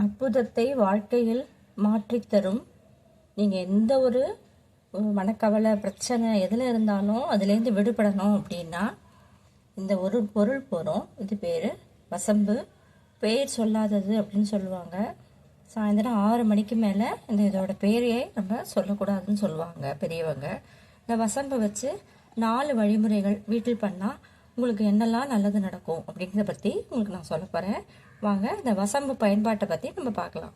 அற்புதத்தை வாழ்க்கையில் மாற்றித்தரும் நீங்கள் எந்த ஒரு ஒரு மனக்கவலை பிரச்சனை எதில் இருந்தாலும் அதுலேருந்து விடுபடணும் அப்படின்னா இந்த ஒரு பொருள் போகிறோம் இது பேர் வசம்பு. பேர் சொல்லாதது அப்படின்னு சொல்லுவாங்க. சாயந்தரம் ஆறு மணிக்கு மேலே இந்த இதோட பேரையே நம்ம சொல்லக்கூடாதுன்னு சொல்லுவாங்க பெரியவங்க. இந்த வசம்பை வச்சு நாலு வழிமுறைகள் வீட்டில் பண்ணால் உங்களுக்கு என்னெல்லாம் நல்லது நடக்கும் அப்படிங்கிறத பற்றி உங்களுக்கு நான் சொல்ல போகிறேன் வாங்க இந்த வசம்பு பயன்பாட்டை பற்றி நம்ம பார்க்கலாம்.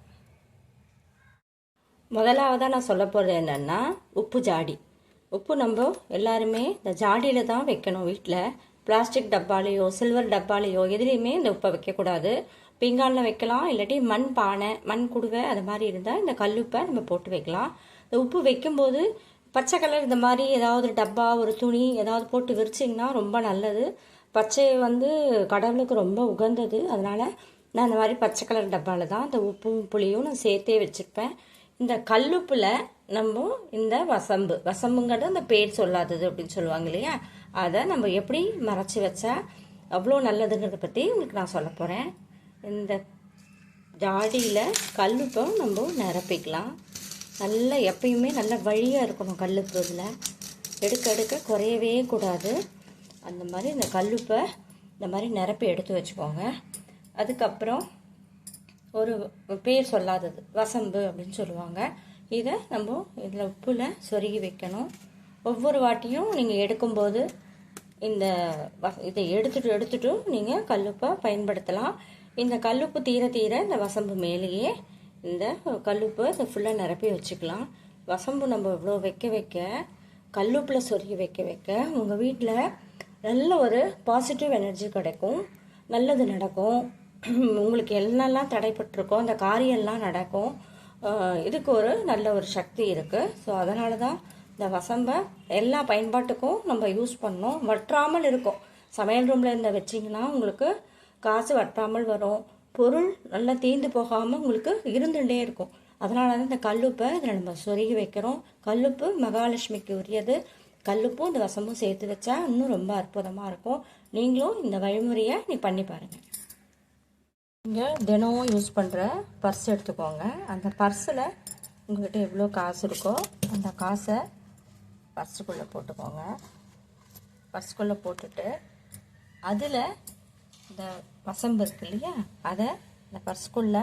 முதலாவதாக நான் சொல்ல போகிறது என்னென்னா உப்பு ஜாடி. உப்பு நம்ம எல்லாருமே இந்த ஜாடியில் தான் வைக்கணும் வீட்டில் பிளாஸ்டிக் டப்பாலேயோ சில்வர் டப்பாலேயோ எதுலேயுமே இந்த உப்பை வைக்கக்கூடாது பீங்கானில் வைக்கலாம் இல்லாட்டி மண் பானை மண் குடுவை அது மாதிரி இருந்தால் இந்த கல்லுப்பை நம்ம போட்டு வைக்கலாம். இந்த உப்பு வைக்கும்போது பச்சை கலர் இந்த மாதிரி ஏதாவது ஒரு டப்பா ஒரு துணி ஏதாவது போட்டு விரிச்சிங்கன்னா ரொம்ப நல்லது. பச்சை வந்து கடவுளுக்கு ரொம்ப உகந்தது. அதனால் நான் இந்த மாதிரி பச்சை கலர் டப்பாவில் தான் இந்த உப்பும் புளியும் நான் சேர்த்தே வச்சுருப்பேன். இந்த கல்லுப்பில் நம்ம இந்த வசம்பு வசம்புங்கிறது அந்த பேர் சொல்லாதது அப்படின்னு சொல்லுவாங்க இல்லையா? அதை நம்ம எப்படி மறைச்சி வச்சா அவ்வளோ நல்லதுங்கிறத பற்றி உங்களுக்கு நான் சொல்ல போகிறேன் இந்த ஜாடியில் கல்லுப்பை நம்ம நிரப்பிக்கலாம். நல்லா எப்பயுமே நல்ல வழியாக இருக்கணும் கல்லுப்பு இதில். எடுக்க எடுக்க குறையவே கூடாது. அந்த மாதிரி இந்த கல்லுப்பை இந்த மாதிரி நிரப்பி எடுத்து வச்சுக்கோங்க. அதுக்கப்புறம் ஒரு பேர் சொல்லாதது வசம்பு அப்படின்னு சொல்லுவாங்க. இதை நம்ம இதில் உப்பில் சொருகி வைக்கணும். ஒவ்வொரு வாட்டியும் நீங்கள் எடுக்கும்போது இந்த இதை எடுத்துட்டு எடுத்துட்டு நீங்கள் கல்லுப்பை பயன்படுத்தலாம். இந்த கல்லுப்பு தீர தீர இந்த வசம்பு மேலேயே இந்த கல்லுப்பு இதை ஃபுல்லாக நிரப்பி வச்சுக்கலாம். வசம்பு நம்ம இவ்வளோ வைக்க வைக்க கல்லுப்பில் சொருகி வைக்க வைக்க உங்கள் வீட்டில் நல்ல ஒரு பாசிட்டிவ் எனர்ஜி கிடைக்கும். நல்லது நடக்கும். உங்களுக்கு என்னெல்லாம் தடைப்பட்டிருக்கோ அந்த காரியம்லாம் நடக்கும். இதுக்கு ஒரு நல்ல ஒரு சக்தி இருக்குது ஸோ அதனால தான் இந்த வசம்பை எல்லா பயன்பாட்டுக்கும் நம்ம யூஸ் பண்ணோம் வற்றாமல் இருக்கும். சமையல் ரூமில் இருந்த வச்சிங்கன்னா உங்களுக்கு காசு வற்றாமல் வரும். பொருள் நல்லா தீர்ந்து போகாமல் உங்களுக்கு இருந்துகிட்டே இருக்கும். அதனால தான் இந்த கல்லுப்பை இதில் நம்ம சொருகி வைக்கிறோம். கல்லுப்பு மகாலட்சுமிக்கு உரியது. கல்லுப்பும் இந்த வசமும் சேர்த்து வச்சா இன்னும் ரொம்ப அற்புதமாக இருக்கும். நீங்களும் இந்த வழிமுறையை நீ பண்ணி பாருங்கள் நீங்கள் தினமும் யூஸ் பண்ணுற பர்ஸ் எடுத்துக்கோங்க. அந்த பர்ஸில் உங்கள்கிட்ட எவ்வளோ காசு இருக்கோ அந்த காசை பர்ஸுக்குள்ளே போட்டுக்கோங்க. பர்ஸுக்குள்ளே போட்டுட்டு அதில் இந்த வசம்பு இருக்கு இல்லையா? அதை இந்த பர்ஸ்குள்ளே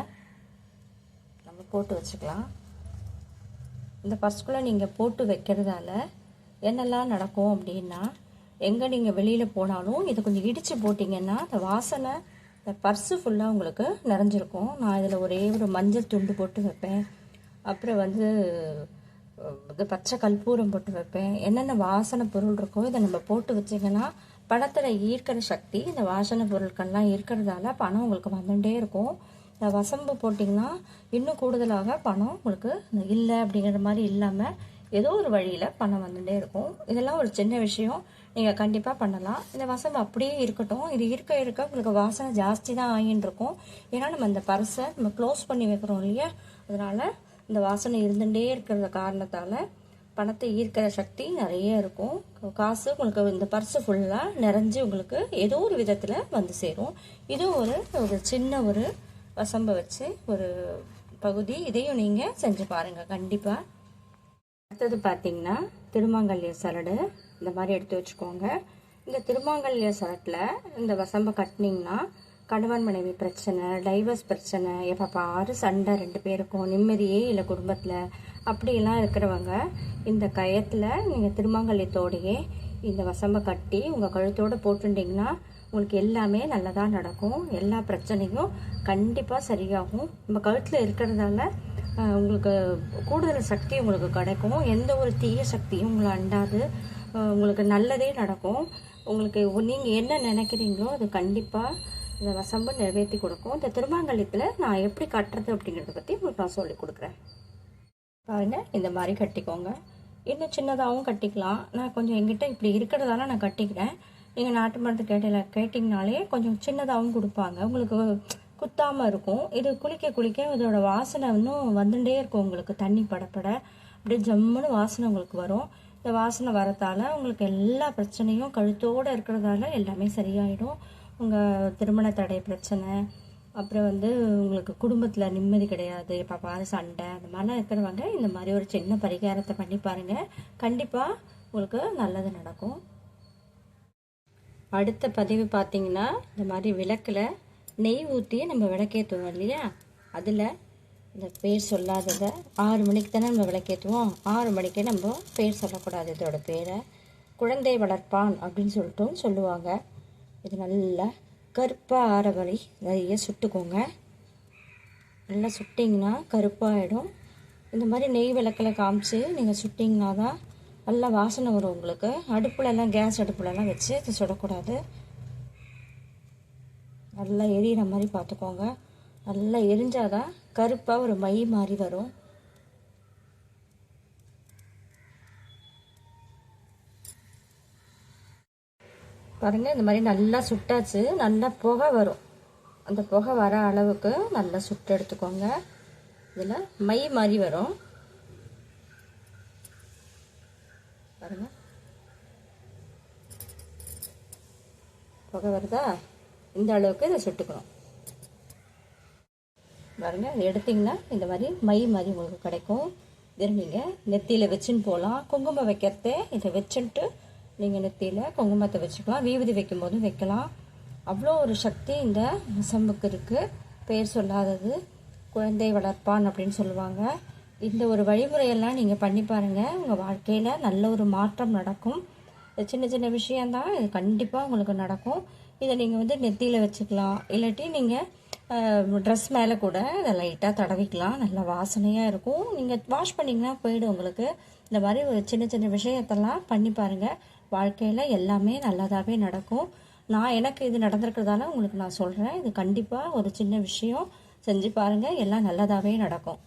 நம்ம போட்டு வச்சுக்கலாம். இந்த பர்ஸ்குள்ளே நீங்கள் போட்டு வைக்கிறதால என்னெல்லாம் நடக்கும் அப்படின்னா எங்கே நீங்கள் வெளியில் போனாலும் இதை கொஞ்சம் இடித்து போட்டிங்கன்னா அந்த வாசனை இந்த பர்ஸு ஃபுல்லாக உங்களுக்கு நிறைஞ்சிருக்கும். நான் இதில் ஒரே ஒரு மஞ்சள் துண்டு போட்டு வைப்பேன். அப்புறம் வந்து இது பச்சை கற்பூரம் போட்டு வைப்பேன். என்னென்ன வாசனை பொருள் இருக்கோ இதை நம்ம போட்டு வச்சிங்கன்னா பணத்தில் ஈர்க்கிற சக்தி இந்த வாசனை பொருட்கள்லாம் இருக்கிறதால பணம் உங்களுக்கு வந்துட்டே இருக்கும். இந்த வசம்பு போட்டிங்கன்னா இன்னும் கூடுதலாக பணம் உங்களுக்கு இல்லை அப்படிங்கிற மாதிரி இல்லாமல் ஏதோ ஒரு வழியில் பணம் வந்துகிட்டே இருக்கும். இதெல்லாம் ஒரு சின்ன விஷயம். நீங்கள் கண்டிப்பாக பண்ணலாம். இந்த வசம்பு அப்படியே இருக்கட்டும். இது இருக்க இருக்க உங்களுக்கு வாசனை ஜாஸ்தி தான் ஆகின்னு இருக்கும். ஏன்னா நம்ம இந்த பர்ஸை நம்ம க்ளோஸ் பண்ணி வைக்கிறோம் இல்லையா? அதனால் இந்த வாசனை இருந்துகிட்டே இருக்கிற காரணத்தால் பணத்தை ஈர்க்கிற சக்தி நிறைய இருக்கும். காசு உங்களுக்கு இந்த பர்ஸு ஃபுல்லாக நிறைஞ்சு உங்களுக்கு ஏதோ ஒரு விதத்தில் வந்து சேரும். இது ஒரு ஒரு சின்ன ஒரு வசம்பை வச்சு ஒரு பகுதி. இதையும் நீங்கள் செஞ்சு பாருங்கள் கண்டிப்பாக அடுத்தது பார்த்தீங்கன்னா திருமாங்கல்ய சரடு. இந்த மாதிரி எடுத்து வச்சுக்கோங்க. இந்த திருமாங்கல்ய சரட்டில் இந்த வசம்பை கட்டினீங்கன்னா கணவன் மனைவி பிரச்சனை டைவர்ஸ் பிரச்சனை எப்போ பாரு சண்டை ரெண்டு பேருக்கும் நிம்மதியே இல்லை குடும்பத்தில். அப்படியெல்லாம் இருக்கிறவங்க இந்த கயத்தில் நீங்கள் திருமங்கலத்தோடையே இந்த வசம்பை கட்டி உங்கள் கழுத்தோடு போட்டுட்டிங்கன்னா உங்களுக்கு எல்லாமே நல்லதாக நடக்கும். எல்லா பிரச்சனையும் கண்டிப்பாக சரியாகும். நம்ம கழுத்தில் இருக்கிறதால உங்களுக்கு கூடுதல் சக்தி உங்களுக்கு கிடைக்கும். எந்த ஒரு தீய சக்தியும் உங்களை அண்டாது. உங்களுக்கு நல்லதே நடக்கும். உங்களுக்கு நீங்கள் என்ன நினைக்கிறீங்களோ அது கண்டிப்பாக இந்த வசம்பு நிறைவேற்றி கொடுக்கும். இந்த திருமாங்கல்யத்தில் நான் எப்படி கட்டுறது அப்படிங்கிறத பற்றி உங்களுக்கு நான் சொல்லி கொடுக்குறேன். பாருங்கள் இந்த மாதிரி கட்டிக்கோங்க. இன்னும் சின்னதாகவும் கட்டிக்கலாம். நான் கொஞ்சம் எங்கிட்ட இப்படி இருக்கிறதால நான் கட்டிக்கிறேன். நீங்கள் நாட்டு மருந்து கேட்டல கேட்டிங்கனாலே கொஞ்சம் சின்னதாகவும் கொடுப்பாங்க. உங்களுக்கு குத்தாமல் இருக்கும். இது குளிக்க குளிக்க இதோட வாசனை இன்னும் வந்துட்டே இருக்கும் உங்களுக்கு. தண்ணி படப்பட அப்படியே ஜம்முன்னு வாசனை உங்களுக்கு வரும். இந்த வாசனை வரத்தால் உங்களுக்கு எல்லா பிரச்சனையும் கழுத்தோடு இருக்கிறதால எல்லாமே சரியாயிடும். உங்கள் திருமண தடை பிரச்சனை அப்புறம் வந்து உங்களுக்கு குடும்பத்தில் நிம்மதி கிடையாது எப்போ பாரு சண்டை அந்த மாதிரிலாம் இருக்கிறவங்க இந்த மாதிரி ஒரு சின்ன பரிகாரத்தை பண்ணி பாருங்கள் கண்டிப்பாக உங்களுக்கு நல்லது நடக்கும். அடுத்த பதிவு பார்த்தீங்கன்னா இந்த மாதிரி விளக்கில் நெய் ஊற்றி நம்ம விளக்கேற்றுவோம் இல்லையா? அதில் இந்த பேர் சொல்லாததை ஆறு மணிக்கு தானே நம்ம விளக்கேற்றுவோம் ஆறு மணிக்கே நம்ம பேர் சொல்லக்கூடாது இதோட பேரை. குழந்தை வளர்ப்பான் அப்படின்னு சொல்லிட்டும் சொல்லுவாங்க. இது நல்லா கருப்பாக ஆற வழி நிறைய சுட்டுக்கோங்க. நல்லா சுட்டிங்கன்னா கருப்பாகிடும் இந்த மாதிரி நெய் விளக்கில் காமிச்சு நீங்கள் சுட்டிங்கன்னா தான் நல்லா வாசனை வரும் உங்களுக்கு. அடுப்புலலாம் கேஸ் அடுப்புலலாம் வச்சு இது சுடக்கூடாது. நல்லா எரியிற மாதிரி பார்த்துக்கோங்க. நல்லா எரிஞ்சாதான் கருப்பாக ஒரு மை மாதிரி வரும். பாருங்கள் இந்த மாதிரி நல்லா சுட்டாச்சு. நல்லா புகை வரும். அந்த புகை வர அளவுக்கு நல்லா சுட்டு எடுத்துக்கோங்க. இதில் மை மாதிரி வரும். பாருங்கள் புகை வருதா? இந்த அளவுக்கு இதை சுட்டுக்கணும். பாருங்கள் இதை எடுத்திங்கன்னா இந்த மாதிரி மை மாதிரி உங்களுக்கு கிடைக்கும். திரும்பிங்க நெத்தியில் வச்சுன்னு போகலாம் குங்குமம் வைக்கிறதே இதை வச்சுன்ட்டு நீங்கள் நெத்தியில் குங்குமத்தை வச்சுக்கலாம் வீபதி வைக்கும் போதும் வைக்கலாம். அவ்வளோ ஒரு சக்தி இந்த சம்புக்கு இருக்குது பேர் சொல்லாதது குழந்தை வளர்ப்பான் அப்படின்னு சொல்லுவாங்க. இந்த ஒரு வழிமுறையெல்லாம் நீங்கள் பண்ணி பாருங்கள் உங்கள் வாழ்க்கையில் நல்ல ஒரு மாற்றம் நடக்கும். சின்ன சின்ன விஷயந்தான் இது கண்டிப்பாக உங்களுக்கு நடக்கும். இதை நீங்கள் வந்து நெத்தியில் வச்சுக்கலாம். இல்லாட்டி நீங்கள் ட்ரெஸ் மேலே கூட இதை லைட்டாக தடவிக்கலாம். நல்லா வாசனையாக இருக்கும். நீங்கள் வாஷ் பண்ணிங்கன்னா போயிடும் உங்களுக்கு. இந்த மாதிரி ஒரு சின்ன சின்ன விஷயத்தெல்லாம் பண்ணி பாருங்கள் வாழ்க்கையில் எல்லாமே நல்லதாகவே நடக்கும். நான் எனக்கு இது நடந்திருக்கிறதால உங்களுக்கு நான் சொல்கிறேன் இது கண்டிப்பாக ஒரு சின்ன விஷயம். செஞ்சு பாருங்கள் எல்லாம் நல்லதாகவே நடக்கும்.